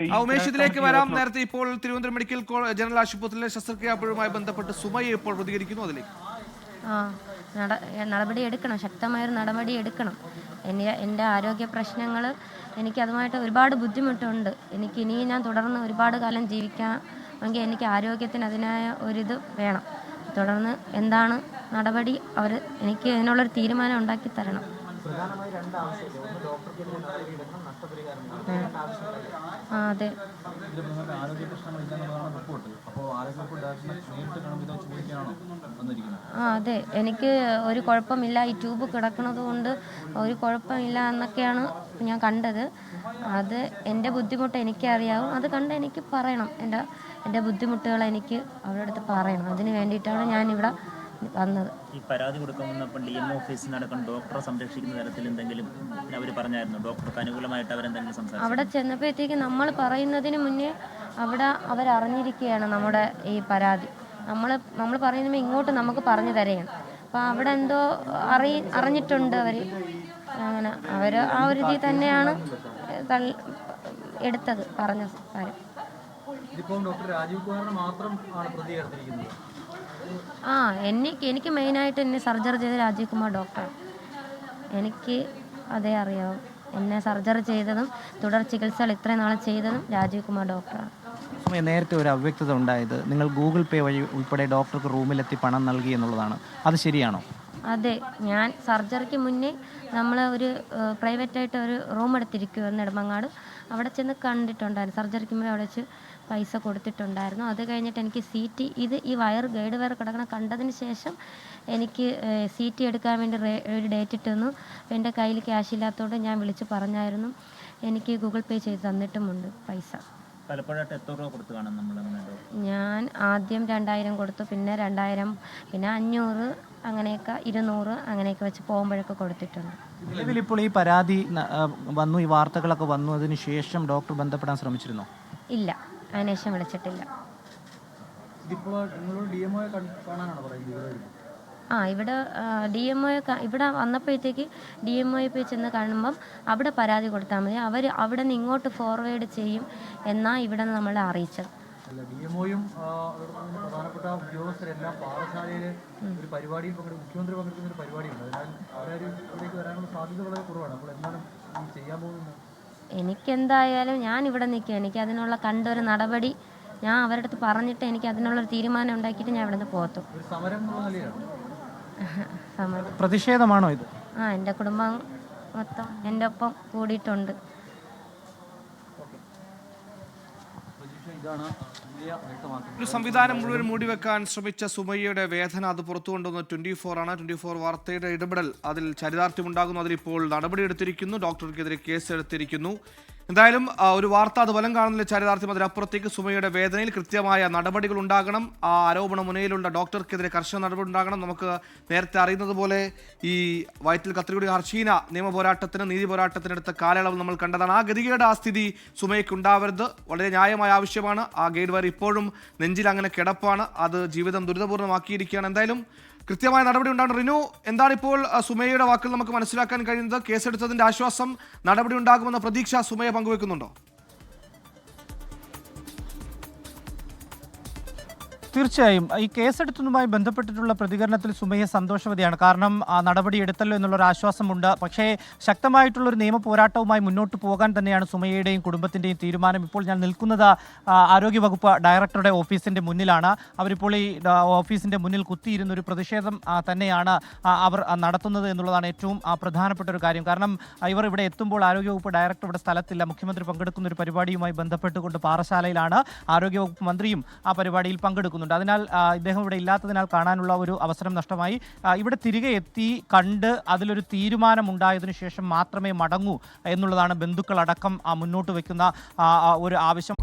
ആ, ഉമേഷ് ഇതിലേക്ക് വരാം. നേരത്തെ ഇപ്പോൾ തിരുവനന്തപുരം മെഡിക്കൽ കോളേജ് ജനറൽ ആശുപത്രിയിലെ ശസ്ത്രക്രിയാപ്പുഴയുമായി ബന്ധപ്പെട്ട് സുമയ ഇപ്പോൾ പ്രതികരിക്കുന്നു അതിലേക്ക്. ആ നടപടി എടുക്കണം. ശക്തമായൊരു നടപടി എടുക്കണം. എന്റെ എന്റെ ആരോഗ്യ പ്രശ്നങ്ങൾ എനിക്ക് അതുമായിട്ട് ഒരുപാട് ബുദ്ധിമുട്ടുണ്ട്. എനിക്ക് ഇനി ഞാൻ തുടർന്ന് ഒരുപാട് കാലം ജീവിക്കാമെങ്കിൽ എനിക്ക് ആരോഗ്യത്തിന് അതിനായ ഒരിത് വേണം. തുടർന്ന് എന്താണ് നടപടി? അവർ എനിക്ക് അതിനുള്ളൊരു തീരുമാനം ഉണ്ടാക്കി തരണം. പ്രധാനമായി രണ്ട് ആവശ്യമില്ല? ഒന്ന് ഡോക്ടർക്കെതിരെ നടപടി എടുക്കണം നഷ്ടപരിഹാരം. രണ്ട് ആവശ്യമുണ്ട് ആ അതെ. ആരോഗ്യ പ്രശ്നങ്ങളില്ലെന്നുള്ളതാണ് റിപ്പോർട്ട് അപ്പോൾ ആരോഗ്യവകുപ്പ് ഡയറക്ടറിനെ നേരിട്ട് കാണുമ്പോൾ ഇത് ചോദിക്കാനാണോ വന്നിരിക്കുന്നത്? ആ അതെ. എനിക്ക് ഒരു കുഴപ്പമില്ല. ഈ ട്യൂബ് കിടക്കുന്നത് കൊണ്ട് ഒരു കുഴപ്പമില്ല എന്നൊക്കെയാണ് ഞാൻ കണ്ടത്. അത് എന്റെ ബുദ്ധിമുട്ട് എനിക്കറിയാവും. അത് കണ്ട് എനിക്ക് പറയണം. എന്റെ എന്റെ ബുദ്ധിമുട്ടുകൾ എനിക്ക് അവരുടെ അടുത്ത് പറയണം. അതിന് വേണ്ടിയിട്ടാണ് ഞാനിവിടെ വന്നത്. ഈ പരാതി കൊടുക്കുമ്പോൾ ഡി എം ഓഫീസിൽ നടക്കുന്ന ഡോക്ടറെ സംരക്ഷിക്കുന്ന തരത്തിൽ എന്തെങ്കിലും അവർ പറഞ്ഞായിരുന്നു? ഡോക്ടർക്ക് അനുകൂലമായിട്ട് അവരെന്തെങ്കിലും സംസാരിച്ചു? അവിടെ ചെന്നപ്പോഴത്തേക്ക് നമ്മൾ പറയുന്നതിന് മുന്നേ അവിടെ അവരറിഞ്ഞിരിക്കുകയാണ് നമ്മുടെ ഈ പരാതി. നമ്മൾ നമ്മൾ പറയുമ്പോൾ ഇങ്ങോട്ട് നമുക്ക് പറഞ്ഞു തരുകയാണ്. അപ്പോൾ അവിടെ എന്തോ അറി അറിഞ്ഞിട്ടുണ്ട് അവർ അങ്ങനെ അവർ ആ ഒരു രീതിയിൽ തന്നെയാണ് എടുത്തത് പറഞ്ഞ കാര്യം. ഇതിപ്പം ഡോക്ടർ രാജീവ് കുമാറിന് മാത്രം ആണ് പ്രതി ചേർത്തിരിക്കുന്നത് ആ എനിക്ക് എനിക്ക് മെയിനായിട്ട് എന്നെ സർജറി ചെയ്ത രാജീവ് കുമാർ ഡോക്ടറാണ് എനിക്ക് അതേ അറിയാവും. എന്നെ സർജറി ചെയ്തതും തുടർ ചികിത്സകൾ ഇത്രയും നാളെ ചെയ്തതും രാജീവ് കുമാർ ഡോക്ടറാണ് സമയം നേരത്തെ ഒരു അവ്യക്തത ഉണ്ടായത് നിങ്ങൾ ഗൂഗിൾ പേ വഴി ഉൾപ്പെടെ ഡോക്ടർക്ക് റൂമിലെത്തി പണം നൽകി എന്നുള്ളതാണ്. അത് ശരിയാണോ? അതെ ഞാൻ സർജറിക്ക് മുന്നേ നമ്മൾ ഒരു പ്രൈവറ്റായിട്ട് ഒരു റൂം എടുത്തിരിക്കുമായിരുന്നു നെടുമങ്ങാട്. അവിടെ ചെന്ന് കണ്ടിട്ടുണ്ടായിരുന്നു. സർജറിക്ക് മുന്നേ അവിടെ വെച്ച് പൈസ കൊടുത്തിട്ടുണ്ടായിരുന്നു. അത് കഴിഞ്ഞിട്ട് എനിക്ക് സി ടി ഇത് ഈ വയർ ഗൈഡ് വയർ കിടക്കണം കണ്ടതിന് ശേഷം എനിക്ക് സി ടി എടുക്കാൻ വേണ്ടി ഒരു ഡേറ്റ് ഇട്ടുന്നു എന്റെ കയ്യിൽ ക്യാഷ് ഇല്ലാത്തതുകൊണ്ട് ഞാൻ വിളിച്ച് പറഞ്ഞായിരുന്നു. എനിക്ക് ഗൂഗിൾ പേ ചെയ്ത് തന്നിട്ടുമുണ്ട് പൈസ. പലപ്പോഴായിട്ട് എത്ര രൂപ കൊടുത്തു കാണും നമ്മൾ ഞാൻ ആദ്യം രണ്ടായിരം കൊടുത്തു പിന്നെ രണ്ടായിരം പിന്നെ അഞ്ഞൂറ് അങ്ങനെയൊക്കെ ഇരുന്നൂറ് അങ്ങനെയൊക്കെ വെച്ച് പോകുമ്പോഴൊക്കെ കൊടുത്തിട്ടുണ്ട്. നിലവിൽ ഇപ്പോൾ ഈ പരാതി വന്നു ഈ വാർത്തകളൊക്കെ വന്നു അതിന് ശേഷം ഡോക്ടർ ബന്ധപ്പെടാൻ ശ്രമിച്ചിരുന്നോ? ഇല്ല. അതിനുശേഷം വിളിച്ചിട്ടില്ല. ആ ഇവിടെ ഡി എം ഒ ഇവിടെ വന്നപ്പോഴത്തേക്ക് ഡി എം ഒയെ പോയി ചെന്ന് കാണുമ്പം അവിടെ പരാതി കൊടുത്താൽ മതി. അവർ അവിടെ നിന്ന് ഇങ്ങോട്ട് ഫോർവേഡ് ചെയ്യും എന്നാ ഇവിടെ നമ്മൾ നമ്മളെ അറിയിച്ചത്. അല്ല ഡി എം പ്രധാനപ്പെട്ട ഉദ്യോഗസ്ഥരെല്ലാം പാഠശാലയിൽ ഒരു പരിപാടിയിൽ പങ്കെടുക്കും മുഖ്യമന്ത്രി പങ്കെടുക്കുന്ന ഒരു പരിപാടിയുണ്ട്. അതിനാൽ അവരൊരു ഇവിടേക്ക് വരാനുള്ള സാധ്യത വളരെ കുറവാണ്. അപ്പോൾ എന്താണ് ചെയ്യാൻ പോകുന്നത്? എനിക്കെന്തായാലും ഞാൻ ഇവിടെ നിൽക്കുക എനിക്ക് അതിനുള്ള കണ്ടൊരു നടപടി ഞാൻ അവരുടെ അടുത്ത് പറഞ്ഞിട്ട് എനിക്ക് അതിനുള്ളൊരു തീരുമാനം ഉണ്ടാക്കിയിട്ട് ഞാൻ ഇവിടെ നിന്ന് പോകത്തു പ്രതിഷേധമാണോ ഇത്? ആ എന്റെ കുടുംബം മൊത്തം എന്റെ ഒപ്പം കൂടിയിട്ടുണ്ട് പ്രതീക്ഷ ഒരു സംവിധാനം മുഴുവൻ മൂടിവെക്കാൻ ശ്രമിച്ച സുമയ്യയുടെ വേദന അത് പുറത്തു കൊണ്ടുവന്ന ട്വന്റി ഫോർ ആണ് ട്വന്റി ഫോർ വാർത്തയുടെ ഇടപെടൽ അതിൽ ചരിതാർത്ഥ്യമുണ്ടാകുന്നു. അതിലിപ്പോൾ നടപടിയെടുത്തിരിക്കുന്നു. ഡോക്ടർക്കെതിരെ കേസ് എടുത്തിരിക്കുന്നു എന്തായാലും ഒരു വാർത്ത അത് ഫലം കാണുന്നില്ല ചരിതാർത്ഥ്യം. അതിനപ്പുറത്തേക്ക് സുമയുടെ വേദനയിൽ കൃത്യമായ നടപടികൾ ഉണ്ടാകണം. ആ ആരോപണ മുനയിലുള്ള ഡോക്ടർക്കെതിരെ കർശന നടപടി ഉണ്ടാകണം. നമുക്ക് നേരത്തെ അറിയുന്നത് പോലെ ഈ വയറ്റിൽ കത്രികുടി ഹർഷീന നിയമ പോരാട്ടത്തിന് നീതി പോരാട്ടത്തിനെടുത്ത കാലയളവ് നമ്മൾ കണ്ടതാണ്. ആ ഗതികേട് ആ സ്ഥിതി സുമയ്ക്ക് ഉണ്ടാവരുത്. വളരെ ന്യായമായ ആവശ്യമാണ്. ആ ഗൈഡ് വയർ ഇപ്പോഴും നെഞ്ചിൽ അങ്ങനെ കിടപ്പാണ്. അത് ജീവിതം ദുരിതപൂർണമാക്കിയിരിക്കുകയാണ് എന്തായാലും കൃത്യമായ നടപടി ഉണ്ടാകും റിനു എന്താണ് ഇപ്പോൾ ആ, സുമയ്യയുടെ വാക്കുകൾ നമുക്ക് മനസ്സിലാക്കാൻ കഴിയുന്നത്? കേസെടുത്തതിന്റെ ആശ്വാസം നടപടി ഉണ്ടാകുമെന്ന പ്രതീക്ഷ സുമയ പങ്കുവെക്കുന്നുണ്ടോ? തീർച്ചയായും. ഈ കേസെടുത്തതുമായി ബന്ധപ്പെട്ടിട്ടുള്ള പ്രതികരണത്തിൽ സുമയ്യ സന്തോഷവതിയാണ്. കാരണം നടപടി എടുത്തല്ലോ എന്നുള്ളൊരു ആശ്വാസമുണ്ട്. പക്ഷേ ശക്തമായിട്ടുള്ള ഒരു നിയമ പോരാട്ടവുമായി മുന്നോട്ട് പോകാൻ തന്നെയാണ് സുമയ്യയുടെയും കുടുംബത്തിന്റെയും തീരുമാനം. ഇപ്പോൾ ഞാൻ നിൽക്കുന്നത് ആരോഗ്യവകുപ്പ് ഡയറക്ടറുടെ ഓഫീസിന്റെ മുന്നിലാണ്. അവരിപ്പോൾ ഈ ഓഫീസിന്റെ മുന്നിൽ കുത്തിയിരുന്ന ഒരു പ്രതിഷേധം തന്നെയാണ് അവർ നടത്തുന്നത് എന്നുള്ളതാണ് ഏറ്റവും പ്രധാനപ്പെട്ട ഒരു കാര്യം. കാരണം ഇവർ ഇവിടെ എത്തുമ്പോൾ ആരോഗ്യവകുപ്പ് ഡയറക്ടർ ഇവിടെ സ്ഥലത്തില്ല. മുഖ്യമന്ത്രി പങ്കെടുക്കുന്ന ഒരു പരിപാടിയുമായി ബന്ധപ്പെട്ടുകൊണ്ട് പാറശാലയിലാണ് ആരോഗ്യവകുപ്പ് മന്ത്രിയും ആ പരിപാടിയിൽ പങ്കെടുക്കുന്നുണ്ട് അതിനാൽ ഇദ്ദേഹം ഇവിടെ ഇല്ലാത്തതിനാൽ കാണാനുള്ള ഒരു അവസരം നഷ്ടമായി. ഇവിടെ തിരികെ എത്തി കണ്ട് അതിലൊരു തീരുമാനം ഉണ്ടായതിനു ശേഷം മാത്രമേ മടങ്ങൂ എന്നുള്ളതാണ് ബന്ധുക്കളടക്കം മുന്നോട്ട് വയ്ക്കുന്ന ഒരു ആവശ്യം.